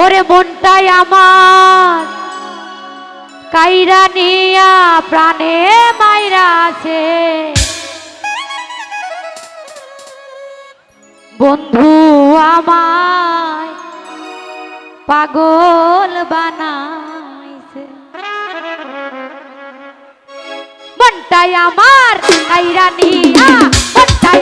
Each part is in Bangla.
ওরে মনটাই আমার। কাইরা নিয়া প্রাণে মাইরা আছে। বন্ধু আমায় পাগল বানাইছে। মনটাই আমার, কাইরা নিয়া মনটাই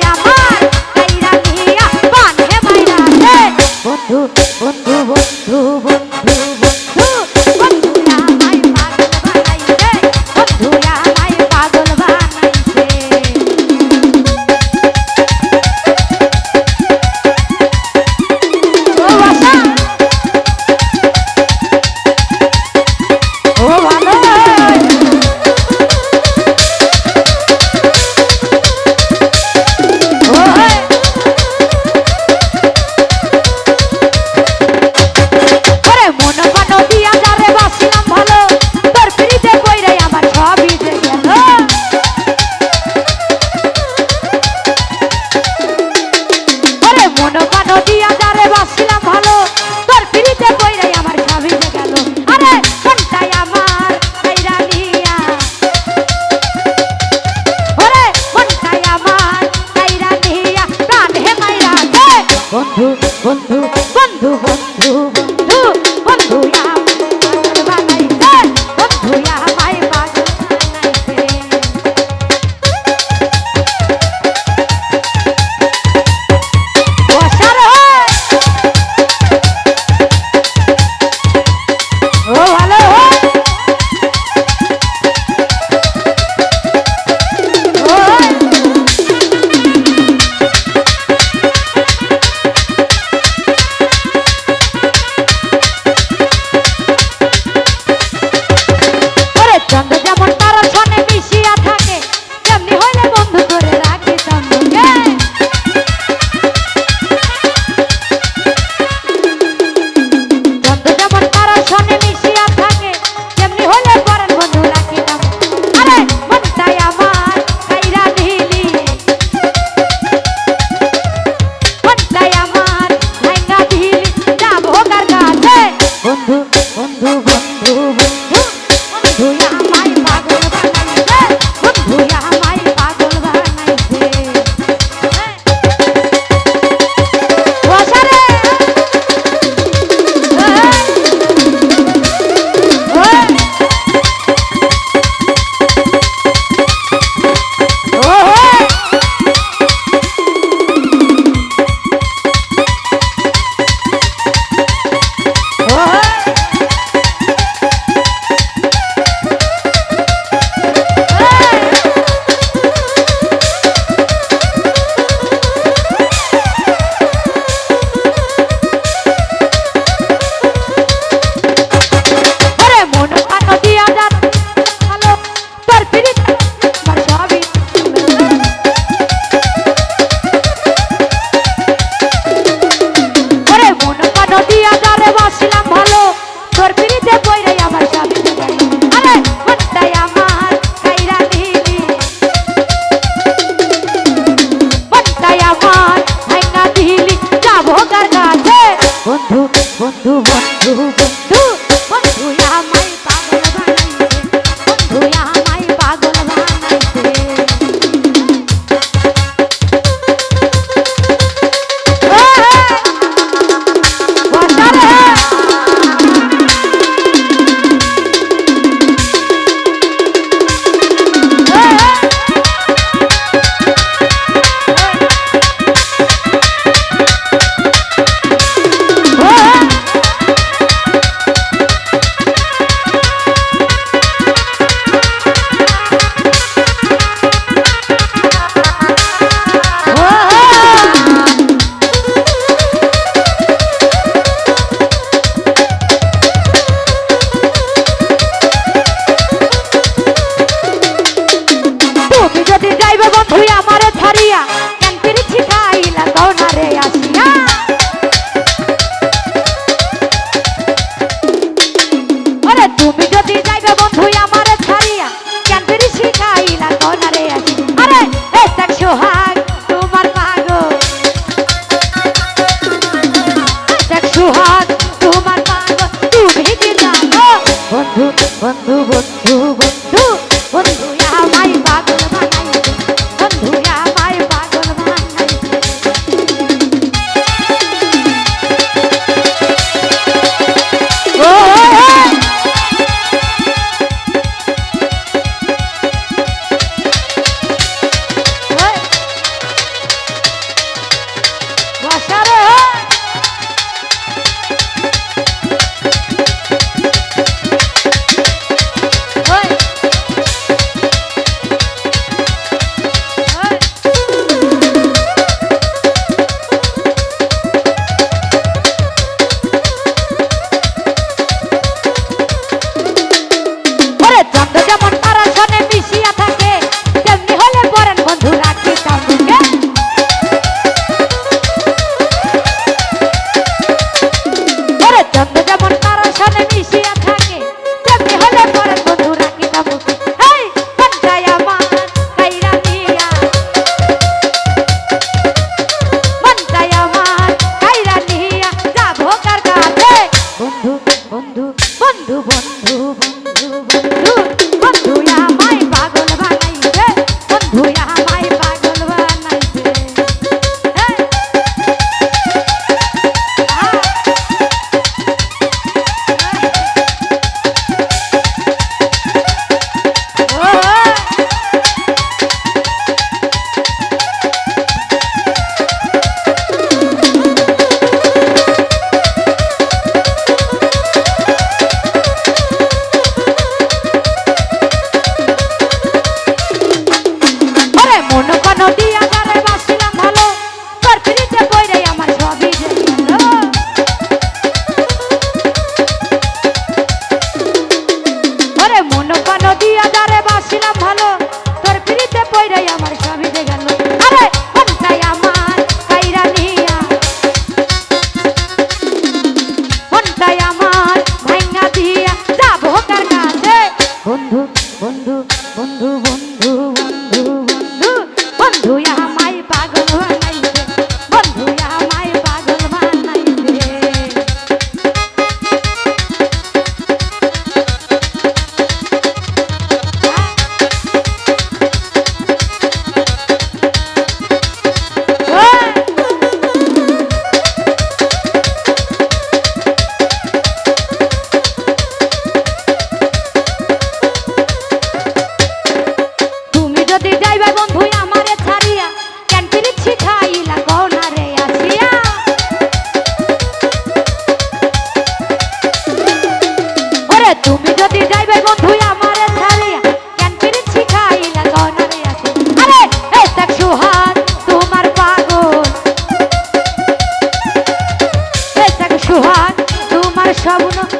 স্বপ্ন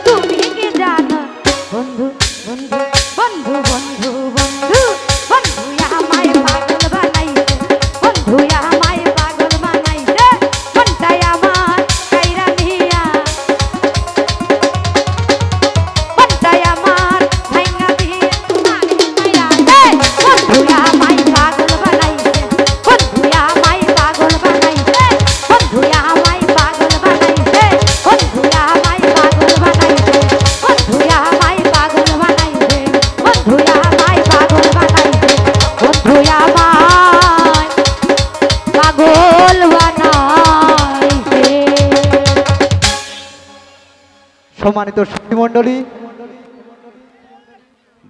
সম্মানিত শক্তিমণ্ডলী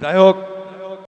যাই হোক